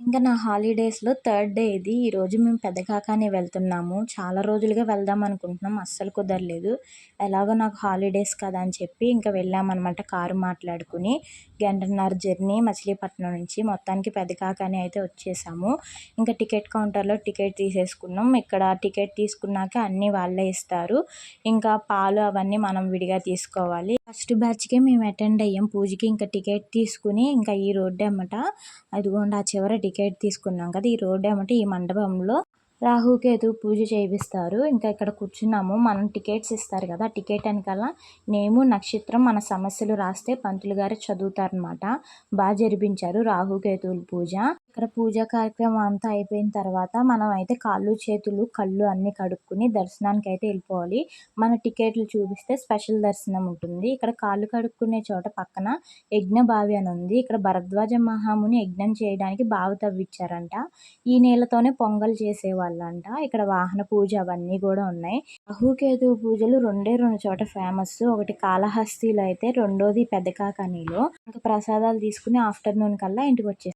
ఇంకా నా హాలిడేస్లో థర్డ్ డే ఇది ఈరోజు మేము పెద్దకాకాని వెళ్తున్నాము. చాలా రోజులుగా వెళ్దాం అనుకుంటున్నాం. అస్సలు కుదరలేదు. ఎలాగో నాకు హాలిడేస్ కదా అని చెప్పి ఇంకా వెళ్ళామన్నమాట కారు మాట్లాడుకుని. గంటన్నర జర్నీ మచిలీపట్నం నుంచి మొత్తానికి పెద్దకాకాని అయితే వచ్చేసాము. ఇంకా టికెట్ కౌంటర్లో టికెట్ తీసేసుకున్నాం. ఇక్కడ టికెట్ తీసుకున్నాక అన్నీ వాళ్ళే ఇస్తారు. ఇంకా పాలు అవన్నీ మనం విడిగా తీసుకోవాలి. ఫస్ట్ బ్యాచ్కే మేము అటెండ్ అయ్యాం. పూజకి ఇంకా టికెట్ తీసుకుని ఇంకా ఈ రోడ్డు అమ్మట అదిగోండి ఆ చివర టికెట్ తీసుకున్నాం కదా ఈ రోడ్డు అమ్మట ఈ మండపంలో రాహుకేతు పూజ చేయిస్తారు. ఇంకా ఇక్కడ కూర్చున్నాము. మనం టికెట్స్ ఇస్తారు కదా టికెట్ వెనకాల నేము నక్షత్రం మన సమస్యలు రాస్తే పంతులు గారు చదువుతారనమాట బాగా జరిపించారు రాహుకేతువుల పూజ. ఇక్కడ పూజ కార్యక్రమం అంతా అయిపోయిన తర్వాత మనం అయితే కాళ్ళు చేతులు కళ్ళు అన్ని కడుక్కుని దర్శనానికి అయితే వెళ్ళిపోవాలి. మన టికెట్లు చూపిస్తే స్పెషల్ దర్శనం ఉంటుంది. ఇక్కడ కాళ్ళు కడుక్కునే చోట పక్కన యజ్ఞ బావి అని ఉంది. ఇక్కడ భరద్వాజ మహాముని యజ్ఞం చేయడానికి బావి తవ్విచ్చారంట ఈ నీళ్ళతోనే పొంగల్ చేసేవాళ్ళంట. ఇక్కడ వాహన పూజ అవన్నీ కూడా ఉన్నాయి. అహుకేతు పూజలు రెండే రెండు చోట ఫేమస్. ఒకటి కాళహస్తిలో అయితే రెండోది పెద్దకాకనీలో ఇంకా ప్రసాదాలు తీసుకుని ఆఫ్టర్నూన్ కల్లా ఇంటికి వచ్చేసి.